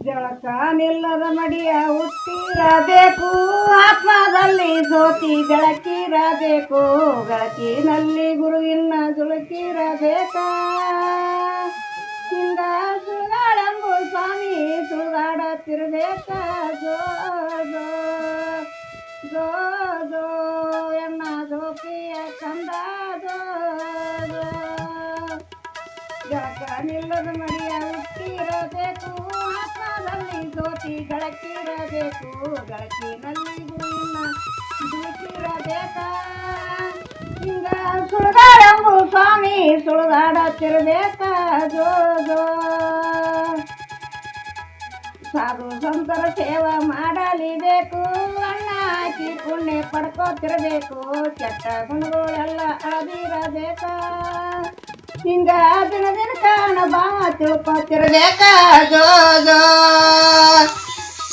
ಜಳಕ ನಿಲ್ಲದ ಮಡಿಯ ಹುಟ್ಟಿರಬೇಕು. ಆತ್ಮದಲ್ಲಿ ಜ್ಯೋತಿ ಬೆಳಕಿರಬೇಕು. ಬೆಳಕಿನಲ್ಲಿ ಗುರುವಿನ ಜುಳಕಿರಬೇಕ ಹಿಂಗ ಸುಳ್ಗಾಡೆಂಬು ಸ್ವಾಮಿ ಸುಳ್ಗಾಡತ್ತಿರ್ಬೇಕ ಜೋ ಜೋ ಜೋ ಎನ್ನ ಜೋಕಿಯ ಜೋ ಜೋ. ಜಳಕ ನಿಲ್ಲದ ಮಡಿಯ ಹುಟ್ಟಿರಬೇಕು. ಆತ್ಮದಲ್ಲಿ ಜ್ಯೋತಿ ಬೆಳಕಿರಬೇಕು ಬೆಳಕಿನಲ್ಲಿ ಗುರುವಿನ ದುಡುಕಿರಬೇಕ ಹಿಂಗ ಸುಳ್ಗಾಡೆಂಬು ಸ್ವಾಮಿ ಸುಳ್ಗಾಡತ್ತಿರ್ಬೇಕ ಜೋ ಜೋ ಸಾಧು ಸಂತರ ಸೇವೆ ಮಾಡಲಿಬೇಕು ಅಣ್ಣ ಹಾಕಿ ಪುಣ್ಯ ಪಡ್ಕೋತಿರ್ಬೇಕು ಕೆಟ್ಟ ಗುಣಗಳೆಲ್ಲ ಅಳದಿರಬೇಕ ಹಿಂಗ ದಿನ ದಿನ ಕಾಣ ಭಾವ ತಿಳ್ಕೊತಿರ್ಬೇಕ ಜೋ ಜೋ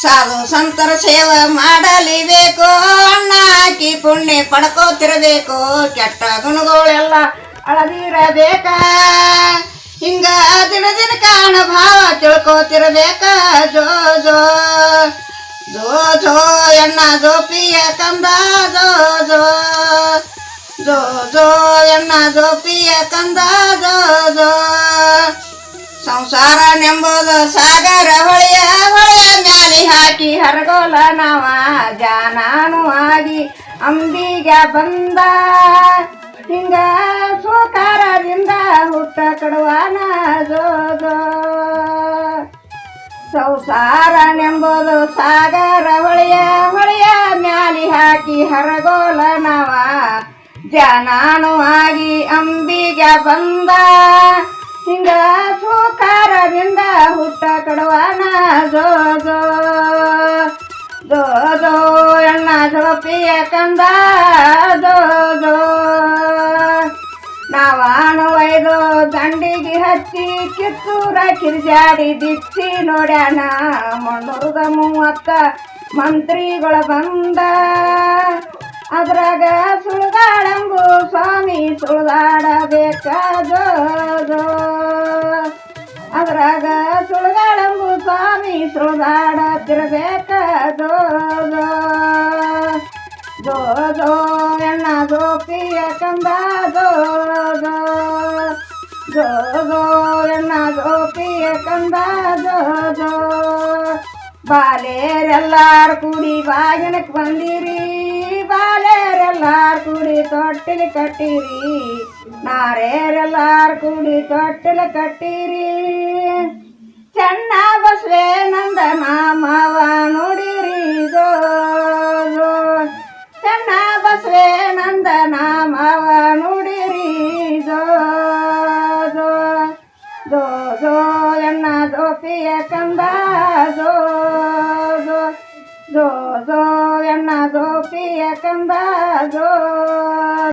ಸಾಧು ಸಂತರ ಸೇವೆ ಮಾಡಲಿಬೇಕು. ಅಣ್ಣ ಹಾಕಿ ಪುಣ್ಯ ಪಡ್ಕೋತಿರ್ಬೇಕು. ಕೆಟ್ಟ ಗುಣಗಳೆಲ್ಲ ಅಳದಿರಬೇಕ. ಹಿಂಗ ದಿನ ದಿನ ಕಾಣ ಭಾವ ತಿಳ್ಕೋತಿರ್ಬೇಕ. ಜೋ ಜೋ ಜೋ ಜೋ ಎಣ್ಣ ಜೋಪಿಯ ಕಂದ ಜೋ ಜೋ ಜೋ ಜೋ ಎಣ್ಣ ಜೋಪಿಯ ಕಂದ ಜೋ ಜೋ. ಸಂಸಾರ ನೆಂಬುದು ಸಾಗರ ಹೊಳೆಯ ಹೊಳೆಯ ಮ್ಯಾಲಿ ಹಾಕಿ ಹರಗೋಲ ನಾವ. ಜಾನಾನು ಆಗಿ ಅಂಬಿಗೆ ಬಂದ. ಹಿಂಗ ಸೋಕಾರದಿಂದ ಹುಟ್ಟ ಕಡುವ ನೋದು ಸಂಸಾರ ನೆಂಬುದು ಸಾಗರ ಹೊಳೆಯ ಹೊಳೆಯ ಮ್ಯಾಲಿ ಹಾಕಿ ಹರಗೋಲ ನಾವ. ಜಾನಾನು ಆಗಿ ಅಂಬಿಗೆ ಬಂದ. ಹಿಂಗ ಸುಕಾರದಿಂದ ಹುಟ್ಟ ಕಡವಾನ ಜೋ ಜೋ. ಎಣ್ಣ ಜೋಪಿಯ ಕಂದ ಜೋ ನಾವಾನು ಒಯ್ದು ದಂಡಿಗೆ ಹಚ್ಚಿ ಕಿತ್ತೂರ ಕಿರ್ಜಾಡಿ ದಿಚ್ಚಿ ನೋಡ್ಯಾನ ಮಂಡೂರದ ಮೂವತ್ತ ಮಂತ್ರಿಗಳ ಬಂದ. ಅದ್ರಾಗ ಸುಳ್ಗಾಡಂಬು ಸ್ವಾಮಿ ಸುಳ್ಗಾಡಬೇಕ ಜೋ ಜೋ ಎಣ್ಣ ಜೋಪಿಯ ಕಂದ. ಜೋ ಜೋ ಎಣ್ಣ ಜೋಪಿಯ ಕಂದ. ಜೋ ಬಾಲೇರೆಲ್ಲಾರು ಕೂಡಿ ಬಾಗಿನಕ್ ಬಂದಿರಿ. ಬಾಲೇರೆಲ್ಲಾರು ಕೂಡಿ ತೊಟ್ಟಿಲು ಕಟ್ಟಿರಿ. ನಾರೇರೆಲ್ಲಾರು ಕೂಡಿ ತೊಟ್ಟಿಲು ಕಟ್ಟಿರಿ. ಕಂದ ಜೋ ಜೋ ಜೋ ಜೋ ಎನ್ನ ಜೋಪಿಯ ಕಂದ ಜೋ